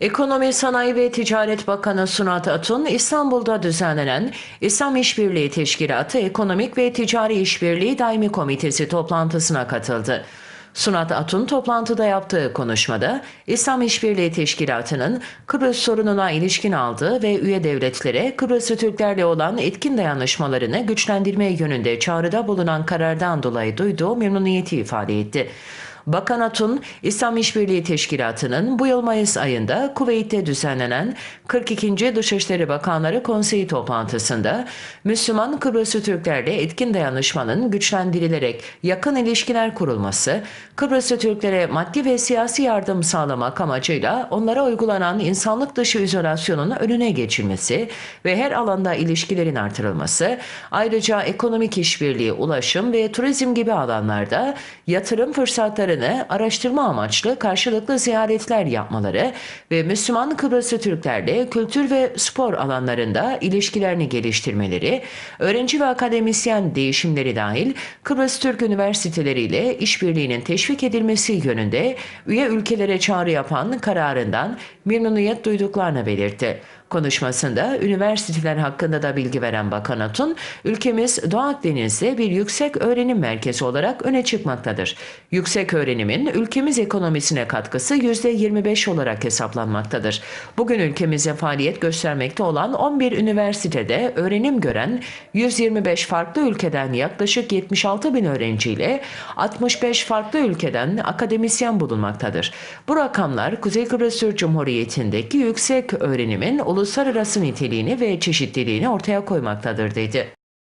Ekonomi, Sanayi ve Ticaret Bakanı Sunat Atun, İstanbul'da düzenlenen İslam İşbirliği Teşkilatı Ekonomik ve Ticari İşbirliği Daimi Komitesi toplantısına katıldı. Sunat Atun toplantıda yaptığı konuşmada İslam İşbirliği Teşkilatı'nın Kıbrıs sorununa ilişkin aldığı ve üye devletlere Kıbrıslı Türklerle olan etkin dayanışmalarını güçlendirme yönünde çağrıda bulunan karardan dolayı duyduğu memnuniyeti ifade etti. Bakan Atun, İslam İşbirliği Teşkilatı'nın bu yıl Mayıs ayında Kuveyt'te düzenlenen 42. Dışişleri Bakanları Konseyi toplantısında Müslüman Kıbrıslı Türklerle etkin dayanışmanın güçlendirilerek yakın ilişkiler kurulması, Kıbrıslı Türklere maddi ve siyasi yardım sağlamak amacıyla onlara uygulanan insanlık dışı izolasyonun önüne geçilmesi ve her alanda ilişkilerin artırılması, ayrıca ekonomik işbirliği, ulaşım ve turizm gibi alanlarda yatırım fırsatları araştırma amaçlı karşılıklı ziyaretler yapmaları ve Müslüman Kıbrıslı Türklerle kültür ve spor alanlarında ilişkilerini geliştirmeleri, öğrenci ve akademisyen değişimleri dahil Kıbrıs Türk üniversiteleriyle işbirliğinin teşvik edilmesi yönünde üye ülkelere çağrı yapan kararından memnuniyet duyduklarını belirtti. Konuşmasında üniversiteler hakkında da bilgi veren Bakan Atun, ülkemiz Doğu Akdeniz'de bir yüksek öğrenim merkezi olarak öne çıkmaktadır. Yüksek öğrenimin ülkemiz ekonomisine katkısı %25 olarak hesaplanmaktadır. Bugün ülkemize faaliyet göstermekte olan 11 üniversitede öğrenim gören 125 farklı ülkeden yaklaşık 76 bin öğrenciyle 65 farklı ülkeden akademisyen bulunmaktadır. Bu rakamlar Kuzey Kıbrıs Türk Cumhuriyeti'ndeki yüksek öğrenimin uluslararası niteliğini ve çeşitliliğini ortaya koymaktadır dedi.